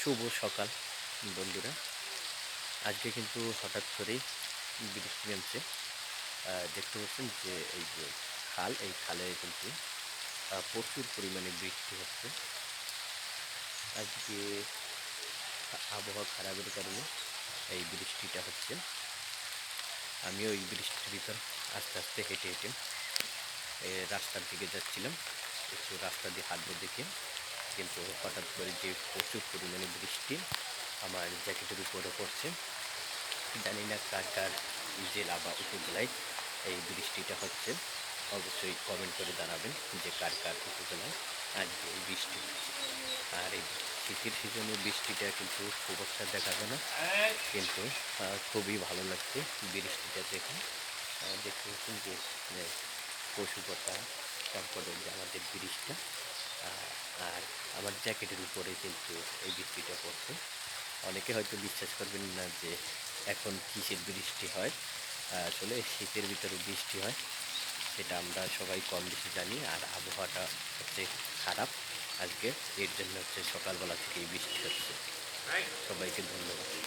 শুভ সকাল, বন্ধুরা। আজকে কিন্তু হঠাৎ করেই বৃষ্টি নেমছে। দেখতে পাচ্ছেন যে এই যে খাল, এই খালে কিন্তু প্রচুর পরিমাণে বৃষ্টি হচ্ছে। আজকে আবহাওয়া খারাপের কারণে এই বৃষ্টিটা হচ্ছে। আমিও এই বৃষ্টির ভিতর আস্তে আস্তে হেঁটে হেঁটে রাস্তার দিকে যাচ্ছিলাম। একটু রাস্তা দিয়ে হাঁটবো দেখে। কিন্তু হঠাৎ করে যে প্রচুর পরিমাণে বৃষ্টি আমার জ্যাকেটের উপরে পড়ছে। জানি না কার কার জেলা বা উপজেলায় এই বৃষ্টিটা হচ্ছে। অবশ্যই কমেন্ট করে জানাবেন যে কার কার উপজেলায় আজকে এই বৃষ্টি আর এই শীতের সিজনে বৃষ্টিটা কিন্তু খুব একটা দেখা যায় না। কিন্তু খুবই ভালো লাগছে বৃষ্টিটা দেখে। দেখতে পাচ্ছেন যে পশুপতা, তারপরে যে আমাদের আর আমার জ্যাকেটের উপরে কিন্তু এই বৃষ্টিটা পড়ছে। অনেকে হয়তো বিশ্বাস করবেন না যে এখন কিসের বৃষ্টি হয়। আসলে শীতের ভিতরে বৃষ্টি হয় সেটা আমরা সবাই কম বেশি জানি আর আবহাওয়াটা হচ্ছে খারাপ। আজকে এর জন্য হচ্ছে সকালবেলা থেকেই বৃষ্টি হচ্ছে। সবাইকে ধন্যবাদ।